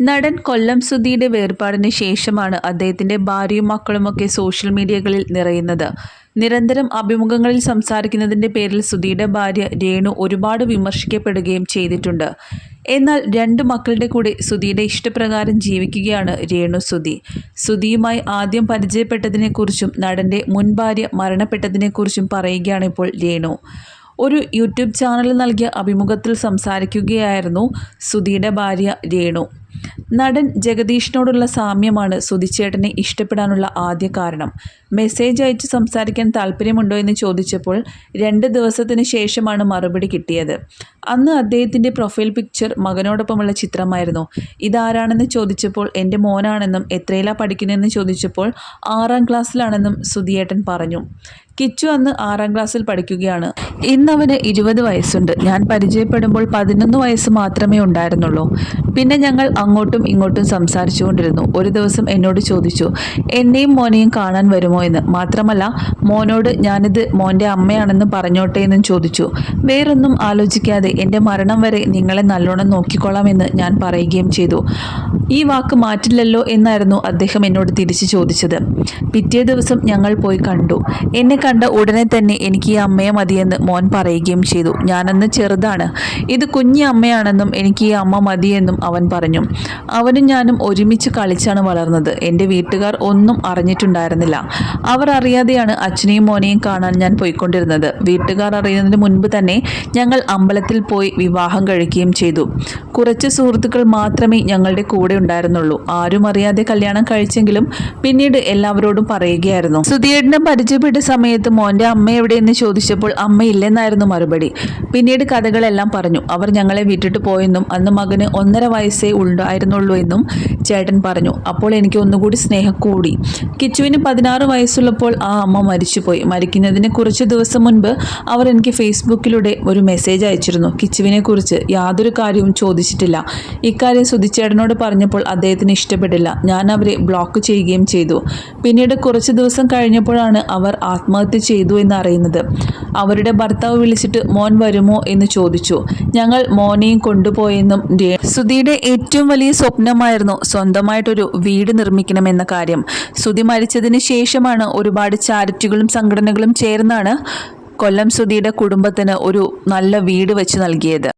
നടൻ കൊല്ലം സുധിയുടെ വേർപാടിന് ശേഷമാണ് അദ്ദേഹത്തിന്റെ ഭാര്യയും മക്കളുമൊക്കെ സോഷ്യൽ മീഡിയകളിൽ നിറയുന്നത്. നിരന്തരം അഭിമുഖങ്ങളിൽ സംസാരിക്കുന്നതിന്റെ പേരിൽ സുധിയുടെ ഭാര്യ രേണു ഒരുപാട് വിമർശിക്കപ്പെടുകയും ചെയ്തിട്ടുണ്ട്. എന്നാൽ രണ്ട് മക്കളുടെ കൂടെ സുധിയുടെ ഇഷ്ടപ്രകാരം ജീവിക്കുകയാണ് രേണു സുധി സുധിയുമായി ആദ്യം പരിചയപ്പെട്ടതിനെക്കുറിച്ചും നടന്റെ മുൻ ഭാര്യ മരണപ്പെട്ടതിനെക്കുറിച്ചും പറയുകയാണ് ഇപ്പോൾ രേണു. ഒരു യൂട്യൂബ് ചാനൽ നൽകിയ അഭിമുഖത്തിൽ സംസാരിക്കുകയായിരുന്നു സുധിയുടെ ഭാര്യ രേണു. നടൻ ജഗദീഷിനോടുള്ള സാമ്യമാണ് സുധിച്ചേട്ടനെ ഇഷ്ടപ്പെടാനുള്ള ആദ്യ കാരണം. മെസ്സേജ് അയച്ച് സംസാരിക്കാൻ താല്പര്യമുണ്ടോ എന്ന് ചോദിച്ചപ്പോൾ രണ്ട് ദിവസത്തിന് ശേഷമാണ് മറുപടി കിട്ടിയത്. അന്ന് അദ്ദേഹത്തിന്റെ പ്രൊഫൈൽ പിക്ചർ മകനോടൊപ്പമുള്ള ചിത്രമായിരുന്നു. ഇതാരാണെന്ന് ചോദിച്ചപ്പോൾ എന്റെ മോനാണെന്നും എത്രയിലാ പഠിക്കുന്നതെന്ന് ചോദിച്ചപ്പോൾ ആറാം ക്ലാസ്സിലാണെന്നും സുധിയേട്ടൻ പറഞ്ഞു. കിച്ചു അന്ന് ആറാം ക്ലാസ്സിൽ പഠിക്കുകയാണ്. ഇന്ന് അവന് ഇരുപത് വയസ്സുണ്ട്. ഞാൻ പരിചയപ്പെടുമ്പോൾ പതിനൊന്ന് വയസ്സ് മാത്രമേ ഉണ്ടായിരുന്നുള്ളൂ. പിന്നെ ഞങ്ങൾ അങ്ങോട്ടും ഇങ്ങോട്ടും സംസാരിച്ചുകൊണ്ടിരുന്നു. ഒരു ദിവസം എന്നോട് ചോദിച്ചു എന്നെയും മോനെയും കാണാൻ വരുമോ എന്ന്? മാത്രമല്ല മോനോട് ഞാനിത് മോന്റെ അമ്മയാണെന്ന് പറഞ്ഞോട്ടെ എന്നും ചോദിച്ചു. വേറൊന്നും ആലോചിക്കാതെ എന്റെ മരണം വരെ നിങ്ങളെ നല്ലോണം നോക്കിക്കൊള്ളാമെന്ന് ഞാൻ പറയുകയും ചെയ്തു. ഈ വാക്ക് മാറ്റില്ലല്ലോ എന്നായിരുന്നു അദ്ദേഹം എന്നോട് തിരിച്ചു ചോദിച്ചത്. പിറ്റേ ദിവസം ഞങ്ങൾ പോയി കണ്ടു. എന്നെ കണ്ട ഉടനെ തന്നെ എനിക്ക് ഈ അമ്മയെ മതിയെന്ന് മോൻ പറയുകയും ചെയ്തു. ഞാനന്ന് ചെറുതാണ്. ഇത് കുഞ്ഞി അമ്മയാണെന്നും എനിക്ക് ഈ അമ്മ മതിയെന്നും അവൻ പറഞ്ഞു. അവനും ഞാനും ഒരുമിച്ച് കളിച്ചാണ് വളർന്നത്. എന്റെ വീട്ടുകാർ ഒന്നും അറിഞ്ഞിട്ടുണ്ടായിരുന്നില്ല. അവർ അറിയാതെയാണ് അച്ഛനെയും മോനെയും കാണാൻ ഞാൻ പോയിക്കൊണ്ടിരുന്നത്. വീട്ടുകാർ അറിയുന്നതിന് മുൻപ് തന്നെ ഞങ്ങൾ അമ്പലത്തിൽ പോയി വിവാഹം കഴിക്കുകയും ചെയ്തു. കുറച്ച് സുഹൃത്തുക്കൾ മാത്രമേ ഞങ്ങളുടെ കൂടെ ഉണ്ടായിരുന്നുള്ളൂ. ആരും അറിയാതെ കല്യാണം കഴിച്ചെങ്കിലും പിന്നീട് എല്ലാവരോടും പറയുകയായിരുന്നു. സുധിയേട്ടനെ പരിചയപ്പെട്ട സമയത്ത് മോന്റെ അമ്മ എവിടെയെന്ന് ചോദിച്ചപ്പോൾ അമ്മ ഇല്ലെന്നായിരുന്നു മറുപടി. പിന്നീട് കഥകളെല്ലാം പറഞ്ഞു. അവർ ഞങ്ങളെ വിട്ടിട്ട് പോയെന്നും അന്ന് മകന് ഒന്നര വയസ്സേ ഉണ്ടായിരുന്നുള്ളൂ എന്നും ചേട്ടൻ പറഞ്ഞു. അപ്പോൾ എനിക്ക് ഒന്നുകൂടി സ്നേഹം കൂടി. കിച്ചുവിന് പതിനാറ് വയസ്സുള്ളപ്പോൾ ആ അമ്മ മരിച്ചുപോയി. മരിക്കുന്നതിന് കുറച്ച് ദിവസം മുൻപ് അവർ എനിക്ക് ഫേസ്ബുക്കിലൂടെ ഒരു മെസ്സേജ് അയച്ചിരുന്നു. കിച്ചുവിനെ കുറിച്ച് യാതൊരു കാര്യവും ചോദിച്ചിട്ടില്ല. ഇക്കാര്യം സുധിച്ചേട്ടനോട് പറഞ്ഞപ്പോൾ അദ്ദേഹത്തിന് ഇഷ്ടപ്പെട്ടില്ല. ഞാൻ അവരെ ബ്ലോക്ക് ചെയ്യുകയും ചെയ്തു. പിന്നീട് കുറച്ച് ദിവസം കഴിഞ്ഞപ്പോഴാണ് അവർ ആത്മഹത്യ ചെയ്തു എന്നറിയുന്നത് അവരുടെ ഭർത്താവ് വിളിച്ചിട്ട് മോൻ വരുമോ? എന്ന് ചോദിച്ചു. ഞങ്ങൾ മോനെയും കൊണ്ടുപോയെന്നും സുധിയുടെ ഏറ്റവും വലിയ സ്വപ്നമായിരുന്നു സ്വന്തമായിട്ടൊരു വീട് നിർമ്മിക്കണമെന്ന കാര്യം. സുധി മരിച്ചതിന് ശേഷമാണ് ഒരുപാട് ചാരിറ്റികളും സംഘടനകളും ചേർന്നാണ് കൊല്ലം സുധിയുടെ കുടുംബത്തിന് ഒരു നല്ല വീട് വെച്ച് നൽകിയത്.